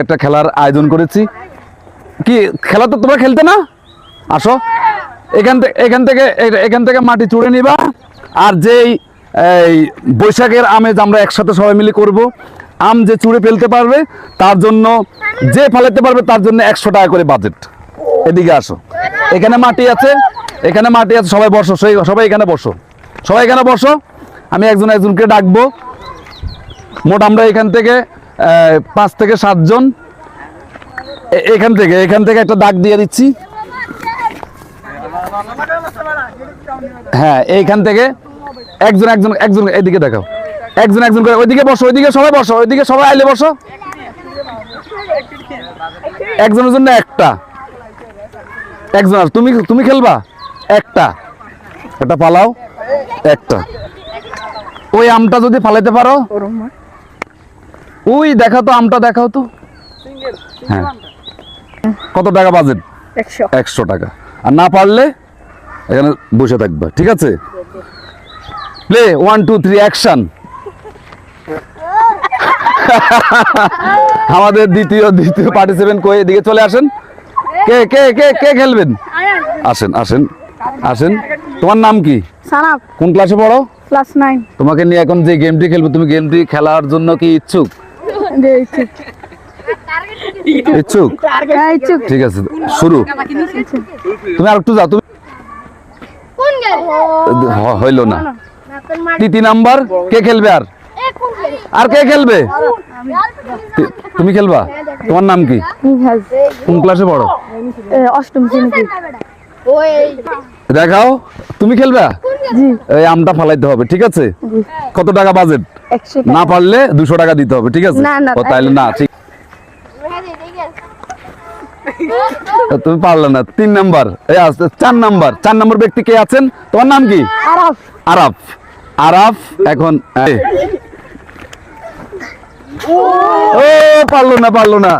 একটা খেলার আয়োজন করেছি। কি, খেলা তো তোমরা খেলতে না? আসো। এখান থেকে এখান থেকে এখান থেকে মাটি চুড়ে নিবা। আর যেই, এই বৈশাখের আমেজ আমরা একসাথে সবাই মিলে করব। আম যে চুড়ে ফেলতে পারবে, তার জন্য, যে ফেলাতে পারবে, তার জন্য একশো টাকা করে বাজেট এদিকে আসো। এখানে মাটি আছে, এখানে মাটি আছে, সবাই বসো, সেই, সবাই এখানে বসো। সবাই এখানে বসো। আমি একজন একজনকে ডাকবো। মোট আমরা এখান থেকে পাঁচ থেকে সাতজন। এখান থেকে এখান থেকে একটা দাগ দিয়ে দিচ্ছি। হ্যাঁ এইখান থেকে একজন একজন একজন এদিকে দেখাও। একজন একজন করে, ওইদিকে বসো, ওইদিকে সবাই বসো, ওইদিকে সবাই আইলে বসো। একজনের জন্য একটা। একজন আর তুমি তুমি খেলবা? একটা। একটা পালাও, একটা। ওই আমটা যদি ফালাইতে পারো ওই দেখাও তো আমটা দেখাও তো। হ্যাঁ। কত টাকা বাজেট একশো। একশো টাকা। আর না পারলে এখানে বসে থাকবা ঠিক আছে? Play one two three action আমাদের দ্বিতীয় দ্বিতীয় পার্টিসিপেন্ট কই? এদিকে চলে আসেন। কে কে কে কে খেলবেন? আসেন আসেন আসেন। তোমার নাম কি? কোন ক্লাসে পড়ো? ক্লাস নাইন তোমাকে নিয়ে এখন যে গেমটি খেলব তুমি গেমটি খেলার জন্য কি ইচ্ছুক? ইচ্ছুক। হ্যাঁ ঠিক আছে শুরু। তুমি আর একটু যাও তুমি কোন গেল? হ- হইল না। তৃতীয় নাম্বার কে খেলবে আর? আর কে খেলবে? তুমি খেলবা? তোমার নাম কি? কোন ক্লাসে পড়ো? অষ্টম শ্রেণীতে দেখাও তুমি খেলবা? এই আমটা ফালাইতে হবে ঠিক আছে? কত টাকা বাজেট না পারলে দুশো টাকা দিতে হবে ঠিক আছে? না, না, ও তাইলে না ঠিক। তুমি পারলে না তিন নাম্বার। এই আসতে চার নাম্বার। চার নাম্বার ব্যক্তি কে আছেন? তোমার নাম কি? আরাফ। আরাফ। আরাফ এখন ও পারল না পারল না।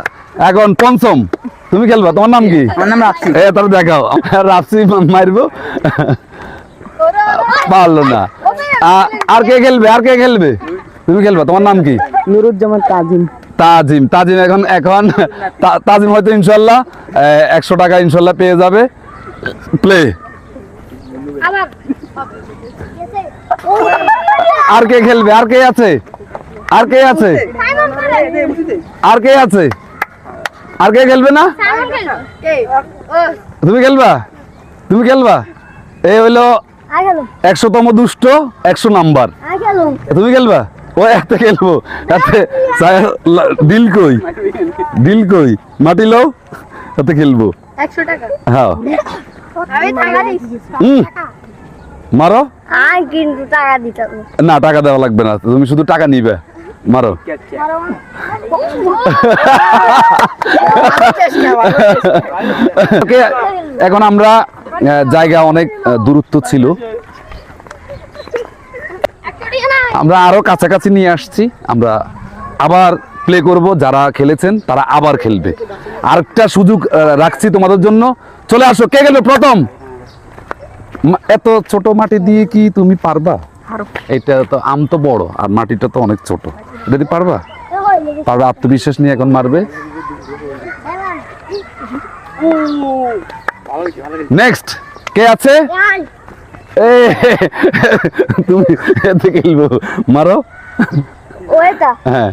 এখন পঞ্চম। তুমি খেলবা তোমার নাম কি? আমার নাম রাখছি এ তাহলে দেখাও। রাফসি মারবো। পারল না। আর কে খেলবে আর কে খেলবে? তুমি খেলবা তোমার নাম কি? নুরুজ্জামান তাজিম। তাজিম তাজিম এখন এখন তাজিম হয়তো ইনশাল্লাহ একশো টাকা ইনশাল্লাহ পেয়ে যাবে। প্লে আর কে খেলবে আর কে আছে? আর কে আছে? আর কে আছে? আর কে খেলবে না? তুমি খেলবা? তুমি খেলবা? এই হইল একশোতম দুষ্ট একশো নাম্বার। তুমি খেলবা? ও একটা খেলব। কই? দিল কই? মাটি লও তাতে খেলব। হ্যাঁ। মারো। না টাকা দেওয়া লাগবে না। তুমি শুধু টাকা নিবে। মারো। এখন আমরা জায়গা অনেক দূরত্ব ছিল। আমরা আরও কাছাকাছি নিয়ে আসছি। আমরা আবার প্লে করব। যারা খেলেছেন, তারা আবার খেলবে। আরেকটা সুযোগ রাখছি তোমাদের জন্য। চলে আসো। কে গেল প্রথম? এত ছোট মাটি দিয়ে কি তুমি পারবা? এটা তো, আম তো বড়, আর মাটিটা তো অনেক ছোট। এটা দিয়ে পারবা? পারবে, আত্মবিশ্বাস নিয়ে এখন মারবে। নেক্সট কে আছে? তুমি এতে খেলব। মারো। হ্যাঁ।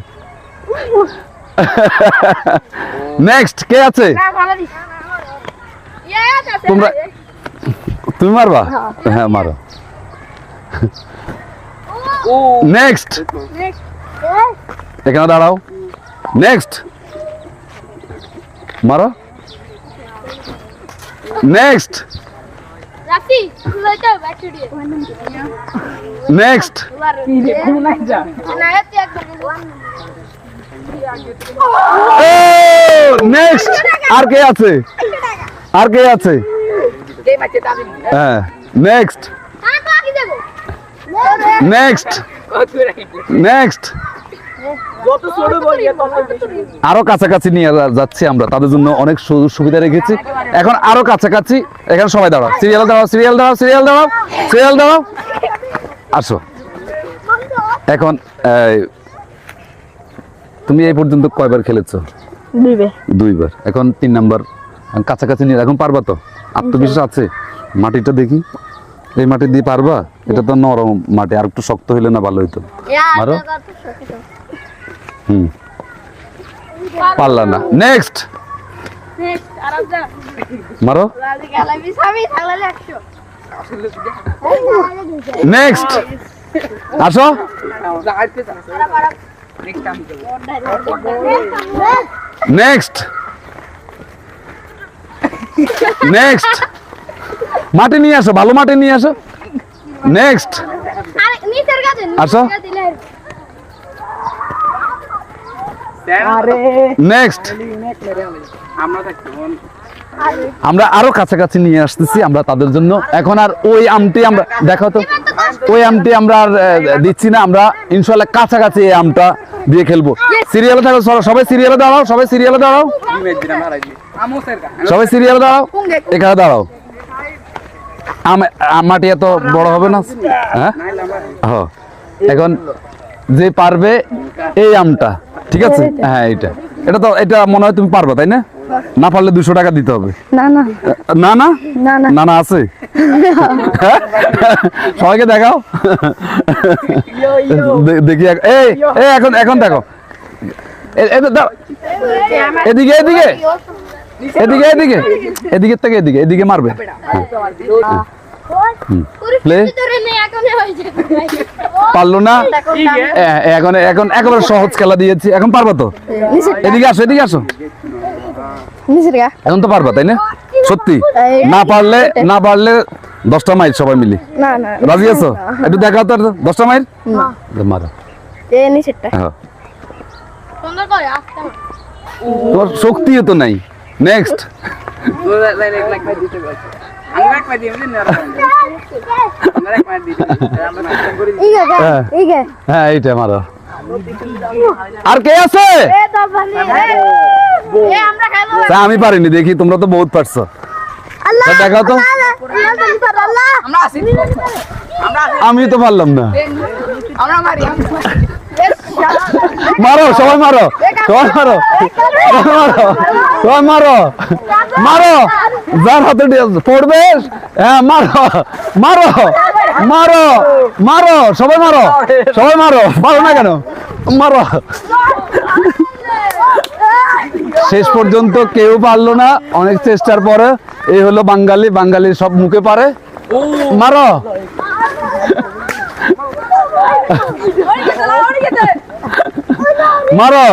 নেক্সট কে আছে? ইয়া আছে তোমরা তুমি মারবা? হ্যাঁ। মারো। নেক্সট এখানে দাঁড়াও। নেক্সট মারো। নেক্সট নেক্সট না এতে একদম নেক্সট আর কে আছে? আর কে আছে? হ্যাঁ নেক্সট আমি বাকি দেব নেক্সট নেক্সট আরও কাছাকাছি নিয়ে যাচ্ছি আমরা তাদের জন্য অনেক সুযোগ সুবিধা রেখেছি। এখন আরও কাছাকাছি এখানে সবাই দাঁড়াও। সিরিয়াল দাঁড়াও সিরিয়াল দাঁড়াও সিরিয়াল দাঁড়াও সিরিয়াল দাঁড়াও। আসো। এখন তুমি এই পর্যন্ত কয়বার খেলেছো? দুইবার। এখন তিন নাম্বার কাছাকাছি নিয়ে এখন পারবা তো? আত্মবিশ্বাস আছে? মাটিটা দেখি। এই মাটি দিয়ে পারবা? এটা তো নরম মাটি আর একটু শক্ত হইলে না ভালো হইতো। মারো। হুম। পারলা না। নেক্সট মারো। নেক্সট আসো। নেক্সট নেক্সট মাটি নিয়ে আসো ভালো মাটি নিয়ে আসো। নেক্সট আসো। নেক্সট আমরা আরও। কাছাকাছি নিয়ে আসতেছি আমরা তাদের জন্য। এখন আর ওই আমটি আমরা দেখো তো ওই আমটি আমরা আর দিচ্ছি না। আমরা ইনশাল্লাহ কাছাকাছি এই আমটা দিয়ে খেলব। সিরিয়ালে থাকো সব- সবাই সিরিয়ালে দাঁড়াও সবাই সিরিয়ালে দাঁড়াও। সবাই সিরিয়ালে দাঁড়াও এখানে দাঁড়াও। মাটি এত বড় হবে না? হ্যাঁ? হ। এখন যে পারবে এই আমটা। ঠিক আছে? হ্যাঁ এটা এটা তো এটা মনে হয় তুমি পারবা তাই না? না পারলে দুশো টাকা দিতে হবে। না না। না না? না না। আছে। সবাইকে দেখাও। দেখি এই এখন এখন দেখো। এদিকে এদিকে। এদিকে এদিকে। এদিকে থেকে এদিকে। এদিকে মারবে। আচ্ছা, আচ্ছা। হ্যাঁ। পারল না? এখন এখন একেবারে সহজ খেলা দিয়েছি। এখন পারবা তো? এদিকে আসো এদিকে আসো। এখন তো পারবা তাই না? সত্যি। না পারলে না পারলে দশটা মাইল সবাই মিলে। না না রাজি আছো? একটু দেখাও তো আর দশটা মাইল? মারো। হ্যাঁ। সুন্দর করে আসতে হবে। তোমার শক্তিও তো নাই। নেক্সট হ্যাঁ আর কে আছে আমি পারিনি দেখি তোমরা তো বহুত পারছ দেখো তো আমি তো পারলাম না মারি, সবাই মারো সবাই মারো মারো, সবাই মারো মারো। যার হাতে পড়বে হ্যাঁ মারো মারো মারো মারো, সবাই মারো সবাই মারো মারো না কেন? মারো। শেষ পর্যন্ত কেউ পারল না, অনেক চেষ্টার পরে, এই হলো বাঙালি বাঙালি সব মুখে পারে। মারো। মারো।